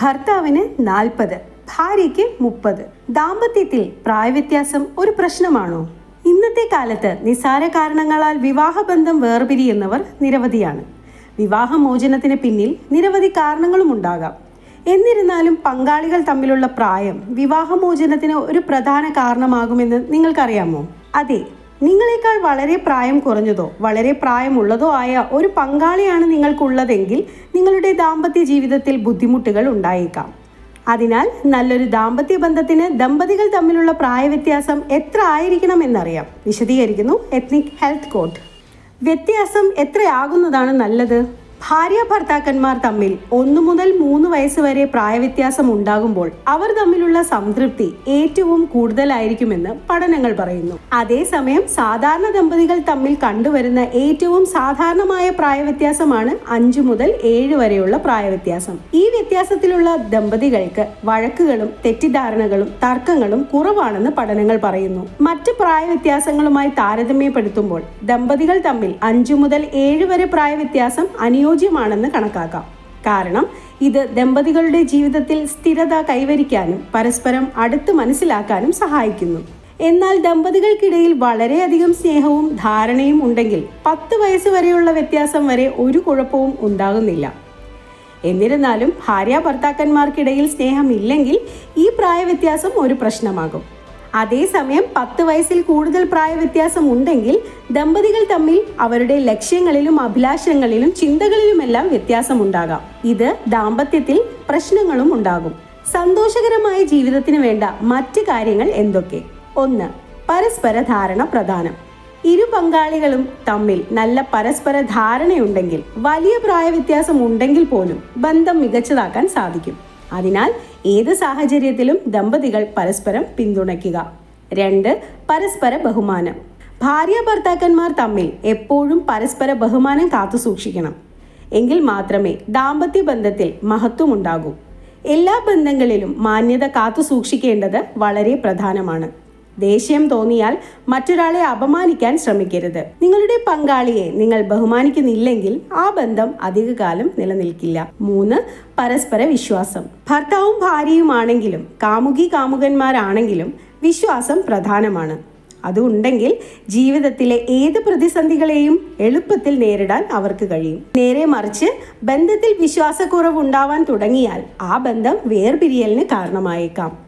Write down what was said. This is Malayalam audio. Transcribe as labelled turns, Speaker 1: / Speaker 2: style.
Speaker 1: ഭർത്താവിന് നാൽപ്പത് ഭാര്യയ്ക്ക് മുപ്പത്. ദാമ്പത്യത്തിൽ പ്രായവ്യത്യാസം ഒരു പ്രശ്നമാണോ? ഇന്നത്തെ കാലത്ത് നിസാര കാരണങ്ങളാൽ വിവാഹബന്ധം വേർപിരിയുന്നവർ നിരവധിയാണ്. വിവാഹമോചനത്തിന് പിന്നിൽ നിരവധി കാരണങ്ങളും ഉണ്ടാകാം. എന്നിരുന്നാലും പങ്കാളികൾ തമ്മിലുള്ള പ്രായം വിവാഹമോചനത്തിന് ഒരു പ്രധാന കാരണമാകുമെന്ന് നിങ്ങൾക്കറിയാമോ? അതെ നിങ്ങളെക്കാൾ വളരെ പ്രായം കുറഞ്ഞതോ വളരെ പ്രായമുള്ളതോ ആയ ഒരു പങ്കാളിയാണ് നിങ്ങൾക്കുള്ളതെങ്കിൽ നിങ്ങളുടെ ദാമ്പത്യ ജീവിതത്തിൽ ബുദ്ധിമുട്ടുകൾ ഉണ്ടായേക്കാം. അതിനാൽ നല്ലൊരു ദാമ്പത്യ ബന്ധത്തിന് ദമ്പതികൾ തമ്മിലുള്ള പ്രായവ്യത്യാസം എത്ര ആയിരിക്കണം എന്നറിയാം. വിശദീകരിക്കുന്നു എത്നിക് ഹെൽത്ത് കോഡ് വ്യത്യാസം എത്രയാകുന്നതാണ് നല്ലത്? ഭാര്യ ഭർത്താക്കന്മാർ തമ്മിൽ ഒന്നു മുതൽ മൂന്ന് വയസ്സ് വരെ പ്രായവ്യത്യാസം ഉണ്ടാകുമ്പോൾ അവർ തമ്മിലുള്ള സംതൃപ്തി ഏറ്റവും കൂടുതലായിരിക്കുമെന്ന് പഠനങ്ങൾ പറയുന്നു. അതേസമയം സാധാരണ ദമ്പതികൾ തമ്മിൽ കണ്ടുവരുന്ന ഏറ്റവും സാധാരണമായ പ്രായവ്യത്യാസമാണ് അഞ്ചു മുതൽ ഏഴ് വരെയുള്ള പ്രായവ്യത്യാസം. ഈ വ്യത്യാസത്തിലുള്ള ദമ്പതികൾക്ക് വഴക്കുകളും തെറ്റിദ്ധാരണകളും തർക്കങ്ങളും കുറവാണെന്ന് പഠനങ്ങൾ പറയുന്നു. മറ്റ് പ്രായവ്യത്യാസങ്ങളുമായി താരതമ്യപ്പെടുത്തുമ്പോൾ ദമ്പതികൾ തമ്മിൽ അഞ്ചു മുതൽ ഏഴ് വരെ പ്രായവ്യത്യാസം അനുയോജ്യമാണെന്ന് കണക്കാക്കാം. കാരണം ഇത് ദമ്പതികളുടെ ജീവിതത്തിൽ സ്ഥിരത കൈവരിക്കാനും പരസ്പരം അടുത്ത് മനസ്സിലാക്കാനും സഹായിക്കുന്നു. എന്നാൽ ദമ്പതികൾക്കിടയിൽ വളരെയധികം സ്നേഹവും ധാരണയും ഉണ്ടെങ്കിൽ പത്ത് വയസ്സ് വരെയുള്ള വ്യത്യാസം വരെ ഒരു കുഴപ്പവും ഉണ്ടാകുന്നില്ല. എന്നിരുന്നാലും ഭാര്യ ഭർത്താക്കന്മാർക്കിടയിൽ സ്നേഹമില്ലെങ്കിൽ ഈ പ്രായവ്യത്യാസം ഒരു പ്രശ്നമാകും. അതേസമയം പത്ത് വയസ്സിൽ കൂടുതൽ പ്രായവ്യത്യാസം ഉണ്ടെങ്കിൽ ദമ്പതികൾ തമ്മിൽ അവരുടെ ലക്ഷ്യങ്ങളിലും അഭിലാഷങ്ങളിലും ചിന്തകളിലുമെല്ലാം വ്യത്യാസമുണ്ടാകാം. ഇത് ദാമ്പത്യത്തിൽ പ്രശ്നങ്ങളും ഉണ്ടാകും. സന്തോഷകരമായ ജീവിതത്തിന് വേണ്ട മറ്റ് കാര്യങ്ങൾ എന്തൊക്കെ? ഒന്ന് പരസ്പര ധാരണ പ്രധാനം. ഇരു പങ്കാളികളും തമ്മിൽ നല്ല പരസ്പര ധാരണയുണ്ടെങ്കിൽ വലിയ പ്രായവ്യത്യാസം ഉണ്ടെങ്കിൽ പോലും ബന്ധം മികച്ചതാക്കാൻ സാധിക്കും. അതിനാൽ ഏത് സാഹചര്യത്തിലും ദമ്പതികൾ പരസ്പരം പിന്തുണയ്ക്കുക. രണ്ട് പരസ്പര ബഹുമാനം. ഭാര്യ ഭർത്താക്കന്മാർ തമ്മിൽ എപ്പോഴും പരസ്പര ബഹുമാനം കാത്തു സൂക്ഷിക്കണം. എങ്കിൽ മാത്രമേ ദാമ്പത്യ ബന്ധത്തിൽ മഹത്വമുണ്ടാകൂ എല്ലാ ബന്ധങ്ങളിലും മാന്യത കാത്തു സൂക്ഷിക്കേണ്ടത് വളരെ പ്രധാനമാണ്. ദേഷ്യം തോന്നിയാൽ മറ്റൊരാളെ അപമാനിക്കാൻ ശ്രമിക്കരുത്. നിങ്ങളുടെ പങ്കാളിയെ നിങ്ങൾ ബഹുമാനിക്കുന്നില്ലെങ്കിൽ ആ ബന്ധം അധികകാലം നിലനിൽക്കില്ല. മൂന്ന് പരസ്പര വിശ്വാസം. ഭർത്താവും ഭാര്യയുമാണെങ്കിലും കാമുകി കാമുകന്മാരാണെങ്കിലും വിശ്വാസം പ്രധാനമാണ്. അതുണ്ടെങ്കിൽ ജീവിതത്തിലെ ഏത് പ്രതിസന്ധികളെയും എളുപ്പത്തിൽ നേരിടാൻ അവർക്ക് കഴിയും. നേരെ മറിച്ച് ബന്ധത്തിൽ വിശ്വാസക്കുറവ് ഉണ്ടാവാൻ തുടങ്ങിയാൽ ആ ബന്ധം വേർപിരിയലിന് കാരണമായേക്കാം.